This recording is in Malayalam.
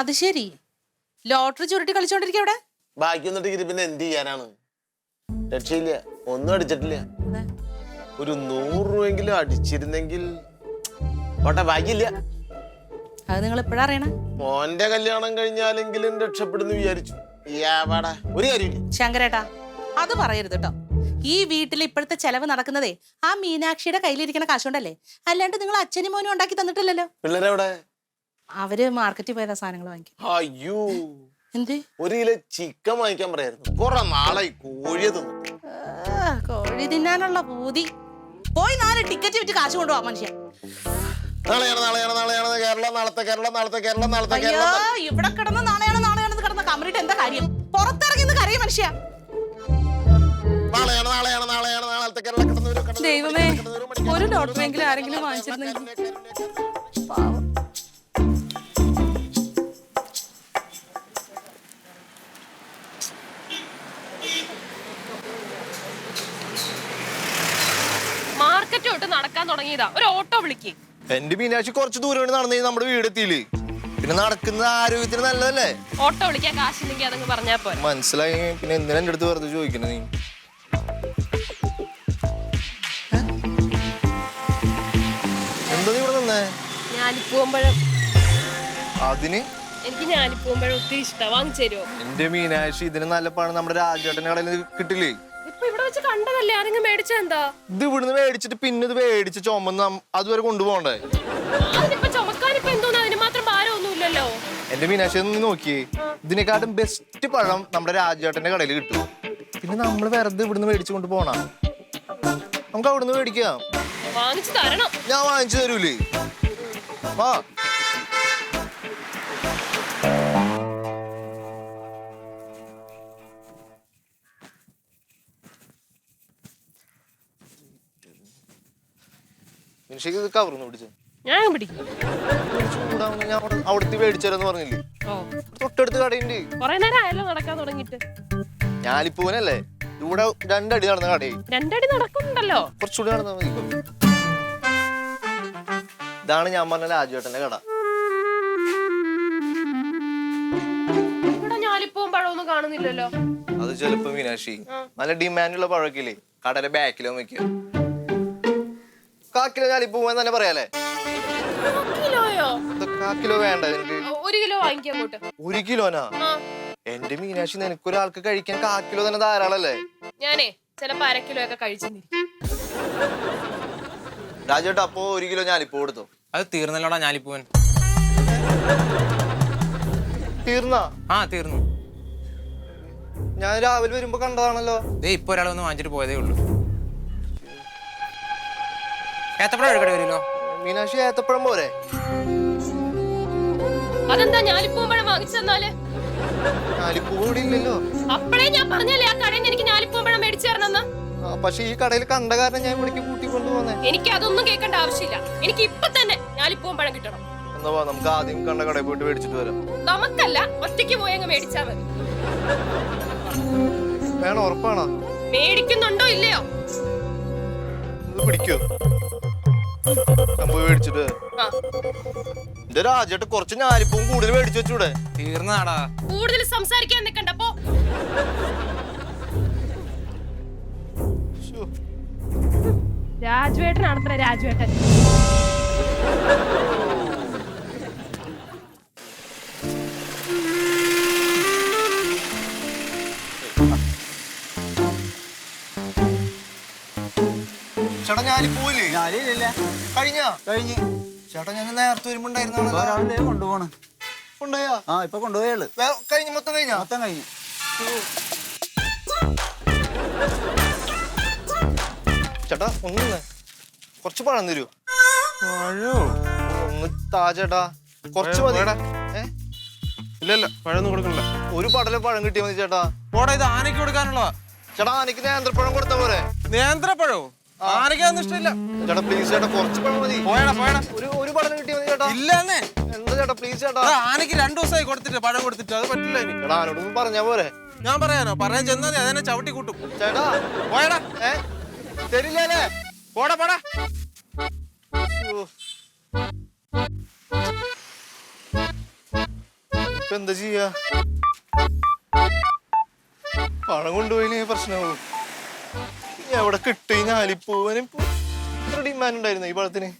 അത് ശരി. ലോട്ടറി ചുരുട്ടി കളിച്ചോണ്ടിരിക്കുക അവിടെ? ബാക്കി വന്നിട്ട് പിന്നെ എന്ത് ചെയ്യാനാണ്? രക്ഷയില്ല. ഒന്നും അടിച്ചിട്ടില്ല. ഒരു നൂറ് രൂപയെങ്കിലും അടിച്ചിരുന്നെങ്കിൽ ഓട്ടെ ബാക്കിയില്ല അത് നിങ്ങൾ എപ്പോഴാ അറിയണേ? മോന്റെ കല്യാണം കഴിഞ്ഞാലെങ്കിലും രക്ഷപ്പെടുന്നു വിചാരിച്ചു. ഒരു കാര്യമില്ല. ശങ്കരേട്ടാ അത് പറയരുത് കേട്ടോ. ഈ വീട്ടിൽ ഇപ്പോഴത്തെ ചെലവ് നടക്കുന്നതേ ആ മീനാക്ഷിയുടെ കയ്യിലിരിക്കുന്ന കാശുണ്ടല്ലേ അല്ലാണ്ട് നിങ്ങൾ അച്ഛനും മോനും ഉണ്ടാക്കി തന്നിട്ടില്ലല്ലോ. പിള്ളേരെവിടെ? അവർ മാർക്കറ്റിൽ പോയതാ സാധനങ്ങൾ വാങ്ങിക്കും അയ്യോ. എന്ത്? ഒരു കിലോ ചിക്കൻ വാങ്ങിക്കാൻ പറയായിരുന്നു. കുറെ നാളായി കോഴിയെ കോഴി തിന്നാനുള്ള പൂതി. പോയി നാല് ടിക്കറ്റ് വിറ്റ് കാശ് കൊണ്ടുപോവാ മനുഷ്യ. നാളെയാണ് നാളെയാണ് നാളെയാണ് കേരളം നാളത്തെ കേരളം നാളത്തെ കേരളം നാളത്തെ അയ്യോ കേരളം ഇവിടെ കിടന്ന് നാളെയാണ് നാളെയാണ് കിടന്ന കമറിട്ട് എന്താ കാര്യം? പുറത്തിറങ്ങി നിന്ന് കരയും മനുഷ്യ. നാളെയാണ് നാളെയാണ് നാളെയാണ് നാളത്തെ കേരളം കിടന്നവരും കിടന്നവരും ദൈവമേ ഒരു ലോട്ടറി എങ്കിലും ആരെങ്കിലും വാങ്ങിച്ചിരുന്നെങ്കിൽ പാവം. നടക്കാൻ തുടങ്ങിയതാ. ഒരു ഓട്ടോ വിളിക്ക്. എന്റെ മീനാക്ഷി കുറച്ച് ദൂരം നടന്നു നമ്മുടെ വീട് എത്തിയില്ലേ? പിന്നെ നടക്കുന്നത് ആരോഗ്യത്തിന് നല്ലതല്ലേ? ഓട്ടോ വിളിക്കാൻ കാശില്ലെങ്കിൽ അതങ്ങ് പറഞ്ഞാ പോരെ. മനസ്സിലായി. പിന്നെ എന്തിനാ എന്റെ അടുത്ത് വെറുതെ ചോദിക്കുന്നത് നീ? എന്താ നീ ഇവിടെ നിന്നേ? ഞാലിപ്പൂമ്പഴം അതിന്? എനിക്ക് ഞാലിപ്പൂമ്പഴം ഒത്തിരി ഇഷ്ടമാണ് വാങ്ങിച്ചു തരുമോ എന്റെ മീനാക്ഷി ഇതിന് നല്ല പണം നമ്മുടെ രാജേട്ടന്റെ കടയിൽ കിട്ടില്ലേ? ഇവിടെ വെച്ച് കണ്ടതല്ലേ? ആരെങ്കിലും മേടിച്ച എന്താ? ഇത് ഇവിടുന്ന് മേടിച്ചിട്ട് പിന്നെ ഇത് മേടിച്ച് ചുമന്ന് അതുവരെ കൊണ്ടുപോകണ്ടേ? അതിനിപ്പോ ചുമക്കാനിപ്പോ എന്തോന്ന്? അതിന് മാത്രം ഭാരമൊന്നുമില്ലല്ലോ. എന്റെ മീനാക്ഷി ഒന്ന് നീ നോക്കിയേ ഇതിനെക്കാട്ടും ബെസ്റ്റ് പഴം നമ്മുടെ രാജേട്ടന്റെ കടയിൽ കിട്ടും. പിന്നെ നമ്മൾ വെറുതെ ഇവിടുന്ന് മേടിച്ചു കൊണ്ട് പോണ. നമുക്ക് അവിടുന്ന് മേടിക്കാം. വാങ്ങിച്ചു തരണം. ഞാൻ വാങ്ങിച്ചു തരൂലേ. ആ മനുഷ്യക്ക് ഇത് കവർന്ന് പിടിച്ചു? ഞാൻ പിടിക്കും. ഞാൻ അവിടുത്തെ പറഞ്ഞില്ലേ? ഓ. തൊട്ടടുത്ത് കടയുണ്ട്. കൊറേ നേരം ആയല്ലോ നടക്കാൻ തുടങ്ങിട്ട് ഞാലിപ്പൂവനല്ലേ ഇവിടെ രണ്ടടി നടന്ന കടയായി രണ്ടടി നടക്കുന്നുണ്ടല്ലോ. കുറച്ചുകൂടി നടന്നാൽ മതി ഇതാണ് ഞാൻ പറഞ്ഞ രാജുവേട്ടന്റെ കട. ഇവിടെ കാണുന്നില്ലല്ലോ. അത് ചിലപ്പോ മീനാക്ഷി. നല്ല ഡിമാൻഡുള്ള പഴമൊക്കെ ഇല്ലേ? കടലെ ബാക്കിലോ വെക്കുക കാക്കിലോ ഇപ്പൊ തന്നെ പറയാലേ കിലോയോ? കാക്കിലോ വേണ്ട എനിക്ക്. ഒരു കിലോ വാങ്ങിക്കാൻ അങ്ങോട്ട്. ഒരു കിലോനാ? എന്റെ മീനാക്ഷി നിനക്കൊരാൾക്ക് കഴിക്കാൻ കാക്കിലോ തന്നെ ധാരാളല്ലേ? ഞാനേ ചിലപ്പോ അര കിലോ ഒക്കെ കഴിച്ചെന്നിരിക്കും. രാജേട്ടാ അപ്പോ ഒരു കിലോ ഞാലിപ്പൂ കൊടുത്തു? അത് തീർന്നല്ലോടാ ഞാലിപ്പൂവൻ തീർന്നാ? ആ തീർന്നു. ഞാൻ രാവിലെ വരുമ്പോ കണ്ടതാണല്ലോ. ദേ ഇപ്പൊ ഒരാളൊന്ന് വാങ്ങിച്ചിട്ട് പോയതേ ഉള്ളൂ. ഏത്തപ്പഴം എടുക്കേണ്ടി വരുമല്ലോ? മീനാക്ഷി ഏത്തപ്പഴം പോരെ. അതെന്താ ഞാലിപ്പൂമ്പഴം വാങ്ങിച്ചെന്നാൽ ഞാലിപ്പൂ ഇവിടെ ഇല്ലല്ലോ. അപ്പഴേ ഞാൻ പറഞ്ഞല്ലേ ആ കടയിൽ എനിക്ക് ഞാലിപ്പൂമ്പഴം മേടിച്ചു തരണമെന്ന്? പക്ഷെ ഈ കടയിൽ കണ്ട കാരണം ഞാൻ ഇവിടേക്ക് കൂട്ടി കൊണ്ടുപോന്നെ. എനിക്ക് അതൊന്നും കേൾക്കേണ്ട ആവശ്യമില്ല. എനിക്ക് ഇപ്പൊ തന്നെ ഞാലിപ്പൂമ്പഴം കിട്ടണം. എന്നാ വാ, നമുക്ക് ആദ്യം കണ്ട കടയിൽ പോയിട്ട് മേടിച്ചിട്ട് വരാം. നമുക്കല്ല ഒറ്റയ്ക്ക് പോയി അങ്ങ് മേടിച്ചാ മതി. വേണം ഉറപ്പാണോ? മേടിക്കുന്നുണ്ടോ ഇല്ലയോ? പിടിക്കോ. പോയി മേടിച്ചിട്ട്. എന്റെ രാജേട്ട് കുറച്ച് ഞാലിപ്പവും കൂടുതൽ മേടിച്ചു വെച്ചൂടെ. തീർന്നാടാ. കൂടുതൽ സംസാരിക്കാൻ നിൽക്കണ്ട അപ്പോ ശ്ശോ. രാജുവേട്ടനാണത്ര രാജുവേട്ടൻ. ചേട്ടാ ഞാൻ പോയില്ലേ? ഞാനില്ല. കഴിഞ്ഞ? കഴിഞ്ഞ്. ചേട്ടാ ഞാൻ നേരത്തെ വരുമ്പോണ്ടായിരുന്നു കൊണ്ടുപോണ്. ഉണ്ടായാ ആ ഇപ്പൊ കൊണ്ടുപോയുള്ളു കഴിഞ്ഞു മൊത്തം കഴിഞ്ഞ? മൊത്തം കഴിഞ്ഞു. ചേട്ടാ ഒന്ന് കൊറച്ച് കുറച്ച് പഴം തരൂ ഒന്ന് താ ചേട്ടാ. കുറച്ച് മതി. ഇല്ലല്ല ഏ? ഇല്ല ഇല്ല പഴമൊന്നും കൊടുക്കണില്ല. ഒരു പടല പഴം കിട്ടിയാ മതി ചേട്ടാ. ഓടാ ഇത് ആനയ്ക്ക് കൊടുക്കാനുള്ള ചേട്ടാ ആനയ്ക്ക് നേന്ത്രപ്പഴം കൊടുത്ത പോരെ? നേന്ത്രപ്പഴോ? ആനയ്ക്കൊന്നും ഇഷ്ടമില്ല. ചേട്ടാ പ്ലീസ് ചേട്ടാ കുറച്ച് പഴം മതി. പോയടാ പോയടാ. ഒരു ഒരു പടം കിട്ടിയാ മതി ചേട്ടാ. ഇല്ലെന്നേ എന്താ ചേട്ടാ പ്ലീസ് ചേട്ടാ? ആനക്ക് രണ്ടു ദിവസമായി കൊടുത്തിട്ട് പഴം കൊടുത്തിട്ട്. അത് പറ്റില്ല ഇനി. ചേട്ടാ ആരോടൊന്നും പറഞ്ഞാ പോരെ. ഞാൻ പറയാനോ? പറയാൻ ചെന്നാൽ അതെന്നെ അതിനെ ചവിട്ടി കൂട്ടും. ചേട്ടാ. പോയടാ. ഏ? തരില്ലേ പോടാ പോടാ. ഇപ്പൊ എന്താ ചെയ്യാ? പണം കൊണ്ടുപോയി പ്രശ്നമാവും. എവിടെ കിട്ടി ഞാലിപ്പൂവനും ഇത്ര ഡിമാൻഡ് ഉണ്ടായിരുന്നു ഈ പഴത്തിന്?